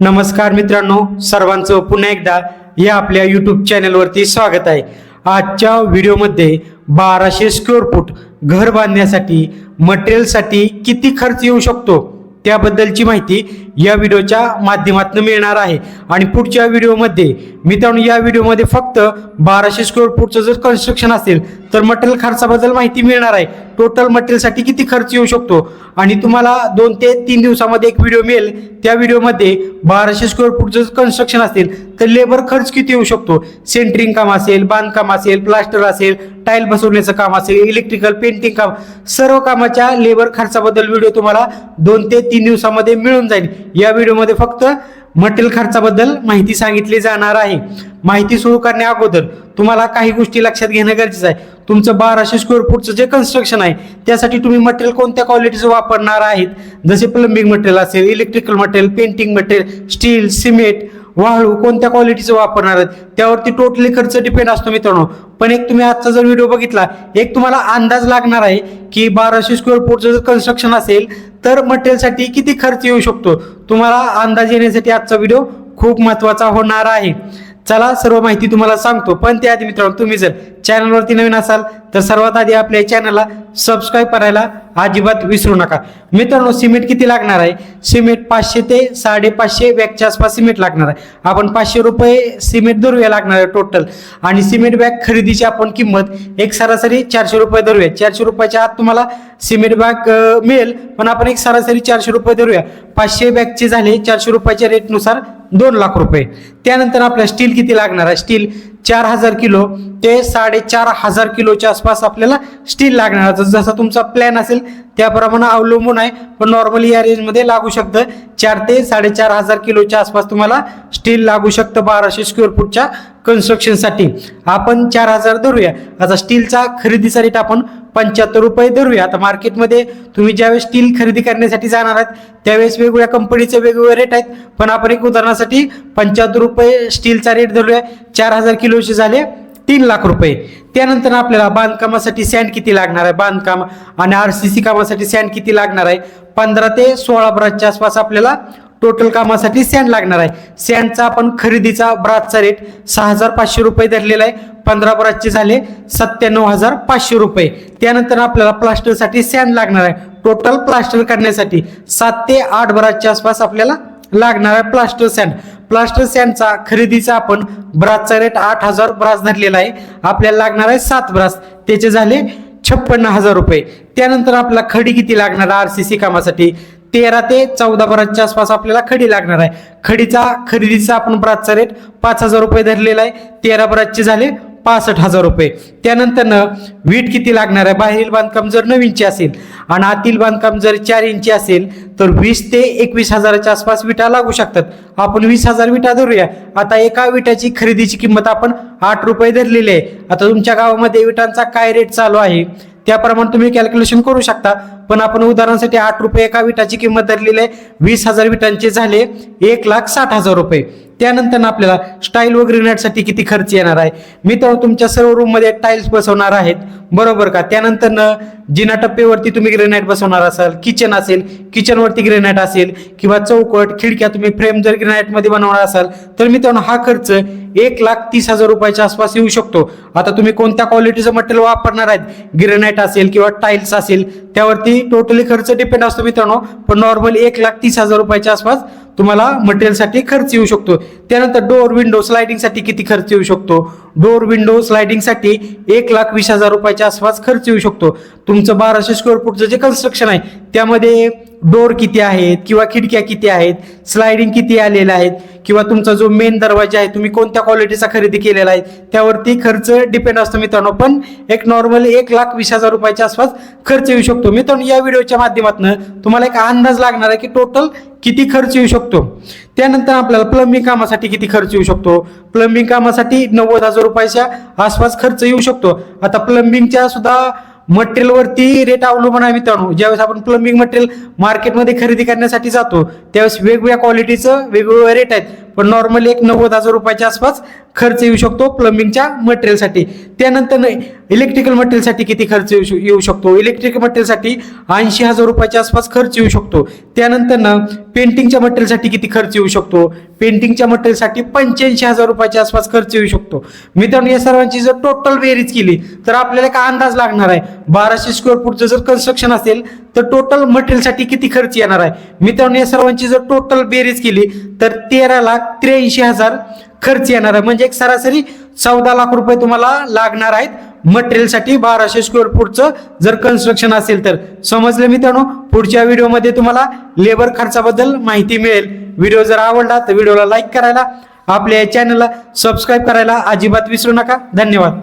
नमस्कार मित्रांनो सर्वांचं पुन्हा एकदा या आपल्या यूट्यूब चॅनलवरती स्वागत आहे. आजच्या व्हिडिओमध्ये बाराशे स्क्वेअर फूट घर बांधण्यासाठी मटेरियलसाठी किती खर्च येऊ शकतो त्याबद्दलची माहिती या व्हिडिओच्या माध्यमातून मिळणार आहे. आणि पुढच्या व्हिडिओमध्ये मित्रांनो या व्हिडिओमध्ये फक्त बाराशे स्क्वेअर फूटचं जर कन्स्ट्रक्शन असेल तर मटेरियल खर्चाबद्दल माहिती मिळणार आहे. टोटल मटेरियलसाठी किती खर्च येऊ शकतो? आणि तुम्हाला दोन ते तीन दिवसामध्ये एक व्हिडिओ मिळेल. त्या व्हिडिओमध्ये बाराशे स्क्वेअर फूटचं कन्स्ट्रक्शन असेल तर लेबर खर्च किती येऊ शकतो? सेंटरिंग काम असेल बांधकाम असेल प्लास्टर असेल टाईल बसवण्याचं काम असेल इलेक्ट्रिकल पेंटिंग काम सर्व कामाच्या लेबर खर्चाबद्दल व्हिडिओ तुम्हाला दोन ते तीन दिवसामध्ये मिळून जाईल. या व्हिडिओमध्ये फक्त मटेरियल खर्चाबद्दल माहिती सांगितली जाणार आहे. माहिती सुरू करण्या अगोदर तुम्हाला काही गोष्टी लक्षात घेणं गरजेचं आहे. तुमचं बाराशे स्क्वेअर फूटचं जे कन्स्ट्रक्शन आहे त्यासाठी तुम्ही मटेरियल कोणत्या क्वालिटीचं वापरणार आहेत? जसे प्लंबिंग मटेरियल असेल electrical material painting material steel cement वाळू कोणत्या क्वालिटीचं वापरणार आहेत? त्यावरती टोटली खर्च डिपेंड असतो मित्रांनो. पण एक तुम्ही आजचा जर व्हिडिओ बघितला एक तुम्हाला अंदाज लागणार आहे की बाराशे स्क्वेअर फूटचं जर कन्स्ट्रक्शन असेल तर मटेरियलसाठी किती खर्च येऊ शकतो? तुम्हाला अंदाज येण्यासाठी आजचा व्हिडिओ खूप महत्त्वाचा होणार आहे. चला सर्व माहिती तुम्हाला सांगतो. पण त्याआधी मित्रांनो तुम्ही जर चॅनलवरती नवीन असाल तर सर्वात आधी आपल्या चॅनलला सबस्क्राईब करायला अजिबात विसरू नका. मित्रांनो सिमेंट किती लागणार आहे? सिमेंट पाचशे ते साडेपाचशे बॅगच्या आसपास सिमेंट लागणार आहे. आपण पाचशे रुपये सिमेंट धरूया लागणार आहे टोटल आणि सिमेंट बॅग खरेदीची आपण किंमत एक सरासरी चारशे रुपये धरूया चारशे रुपयाच्या आत तुम्हाला सिमेंट बॅग मिळेल. पण आपण एक सरासरी चारशे रुपये धरूया पाचशे बॅगचे झाले चारशे रुपयाच्या रेटनुसार दोन लाख रुपये. त्यानंतर आपल्या स्टील किती लागणार आहे? स्टील चार हजार किलो. ते साडेचार हजार किलोच्या आसपास आपल्याला स्टील लागणार जसा तुमचा प्लॅन असेल त्याप्रमाणे अवलंबून आहे. पण नॉर्मली या रेंजमध्ये लागू शकतं. चार ते साडेचार हजार किलोच्या आसपास तुम्हाला स्टील लागू शकतं बाराशे स्क्वेअर फूटच्या कन्स्ट्रक्शनसाठी आपण चार हजार धरूया. आता स्टीलचा खरेदीचा रेट आपण पंच्याहत्तर रुपये धरूया. आता मार्केटमध्ये तुम्ही ज्यावेळेस स्टील खरेदी करण्यासाठी जाणार आहात त्यावेळेस वेगवेगळ्या कंपनीचे वेगवेगळे रेट आहेत. पण आपण एक उदाहरणासाठी पंच्याहत्तर रुपये स्टीलचा रेट धरूया. चार हजार किलोचे झाले तीन लाख रुपये. त्यानंतर आपल्याला बांधकामासाठी सँड किती लागणार आहे? बांधकाम आणि आर सी सी कामासाठी सँड किती लागणार आहे? पंधरा ते सोळा ब्रांचच्या आसपास आपल्याला टोटल कामासाठी सँड लागणार आहे. सँडचा आपण खरेदीचा ब्रातचा रेट सहा हजार पाचशे रुपये धरलेला आहे. पंधरा ब्रासचे झाले सत्त्याण्णव हजार पाचशे रुपये. त्यानंतर आपल्याला प्लास्टरसाठी सँड लागणार आहे. टोटल प्लास्टर करण्यासाठी सात ते आठ ब्रासच्या आसपास आपल्याला लागणार आहे प्लास्टर सँड प्लास्टर सँडचा खरेदीचा आपण ब्रासचा रेट आठ हजार ब्रास धरलेला आहे. आपल्याला लागणार आहे सात ब्रास त्याचे झाले छप्पन्न हजार रुपये. त्यानंतर आपला खडी किती लागणार आर सी सी कामासाठी. तेरा ते चौदा पर्यंतच्या आसपास आपल्याला खडी लागणार आहे. खडीचा खरेदीचा आपण ब्रातचा रेट पाच हजार रुपये धरलेला आहे. तेरा ब्रासचे झाले पासष्ट हजार रुपये. त्यानंतर न वीट किती लागणार आहे? बाहेरील बांधकाम जर नवीनचे असेल आणि आतील बांधकाम जर चार इंची असेल तर वीस ते एकवीस हजाराच्या आसपास विटा लागू शकतात. आपण वीस हजार विटा धरूया. आता एका विटाची खरेदीची किंमत आपण आठ रुपये धरलेली आहे. आता तुमच्या गावामध्ये विटांचा काय रेट चालू आहे? त्याप्रमाणे तुम्ही कॅल्क्युलेशन करू शकता. पण आपण उदाहरणासाठी आठ रुपये एका विटाची किंमत धरलेली आहे. वीस हजार विटांचे झाले एक लाख साठ हजार रुपये. त्यानंतर आपल्याला स्टाईल व ग्रेनाईटसाठी किती खर्च येणार आहे? मी तर तुमच्या सर्व रूममध्ये टाईल्स बसवणार आहेत. बरोबर का? त्यानंतर जिना टप्पेवरती तुम्ही ग्रेनाईट बसवणार असाल किचन असेल किचनवरती ग्रेनाईट असेल किंवा चौकट खिडक्या तुम्ही फ्रेम जर ग्रेनाईटमध्ये बनवणार असाल तर मी मित्रांनो हा खर्च एक लाख तीस हजार रुपयाच्या आसपास येऊ शकतो. आता तुम्ही कोणत्या क्वालिटीचं मटेरियल वापरणार आहेत? ग्रेनाईट असेल किंवा टाईल्स असेल त्यावरती टोटली खर्च डिपेंड असतो मित्रांनो. पण नॉर्मली एक लाख तीस हजार रुपयाच्या आसपास तुम्हाला मटेरियलसाठी खर्च येऊ शकतो. त्यानंतर डोअर विंडो स्लायडिंगसाठी किती खर्च येऊ शकतो? डोअर विंडो स्लायडिंगसाठी एक लाख वीस हजार रुपयाच्या आसपास खर्च येऊ शकतो. तुमचं बाराशे स्क्वेअर फूटचं जे कन्स्ट्रक्शन आहे त्यामध्ये डोअर किती आहेत किंवा खिडक्या किती आहेत स्लायडिंग किती आलेल्या आहेत किंवा तुमचा जो मेन दरवाजा आहे तुम्ही कोणत्या क्वालिटीचा खरेदी केलेला आहे त्यावरती खर्च डिपेंड असतो मित्रांनो. पण एक नॉर्मली एक लाख वीस हजार रुपयाच्या आसपास खर्च येऊ शकतो. मित्रांनो या व्हिडिओच्या माध्यमातून तुम्हाला एक अंदाज लागणार आहे की टोटल किती खर्च येऊ शकतो. त्यानंतर आपल्याला प्लंबिंग कामासाठी किती खर्च येऊ शकतो. प्लंबिंग कामासाठी नव्वद हजार रुपयाच्या आसपास खर्च येऊ शकतो. आता प्लंबिंगच्या सुद्धा मटेरियलवरती रेट अवलंबून आहे मित्रांनो. ज्यावेळेस आपण प्लंबिंग मटेरियल मार्केटमध्ये खरेदी करण्यासाठी जातो त्यावेळेस वेगवेगळ्या क्वालिटीचं वेगवेगळे रेट आहेत. पण नॉर्मली एक नव्वद हजार रुपयाच्या आसपास खर्च येऊ शकतो प्लंबिंगच्या मटेरियलसाठी त्यानंतर इलेक्ट्रिकल मटेरियलसाठी किती खर्च येऊ येऊ शकतो? इलेक्ट्रिकल मटेरियलसाठी ऐंशी हजार रुपयाच्या आसपास खर्च येऊ शकतो. त्यानंतर ना पेंटिंगच्या मटेरियलसाठी किती खर्च येऊ शकतो? पेंटिंगच्या मटेरियलसाठी पंच्याऐंशी हजार रुपयाच्या आसपास खर्च येऊ शकतो. मित्रांनो या सर्वांची जर टोटल बेरीज केली तर आपल्याला काय अंदाज लागणार आहे? बाराशे स्क्वेअर फूटचं जर कन्स्ट्रक्शन असेल तर टोटल मटेरियलसाठी किती खर्च येणार आहे? मित्रांनो या सर्वांची जर टोटल बेरीज केली तर तेरा लाख त्र्याऐंशी हजार खर्च येणार आहे. म्हणजे एक सरासरी चौदा लाख रुपये तुम्हाला लागणार आहेत मटेरियलसाठी बाराशे स्क्वेअर फूटचं जर कन्स्ट्रक्शन असेल तर. समजलं मित्रांनो? पुढच्या व्हिडिओमध्ये तुम्हाला लेबर खर्चाबद्दल माहिती मिळेल. व्हिडिओ जर आवडला तर व्हिडिओला लाईक करायला आपल्या चॅनलला सबस्क्राईब करायला अजिबात विसरू नका. धन्यवाद.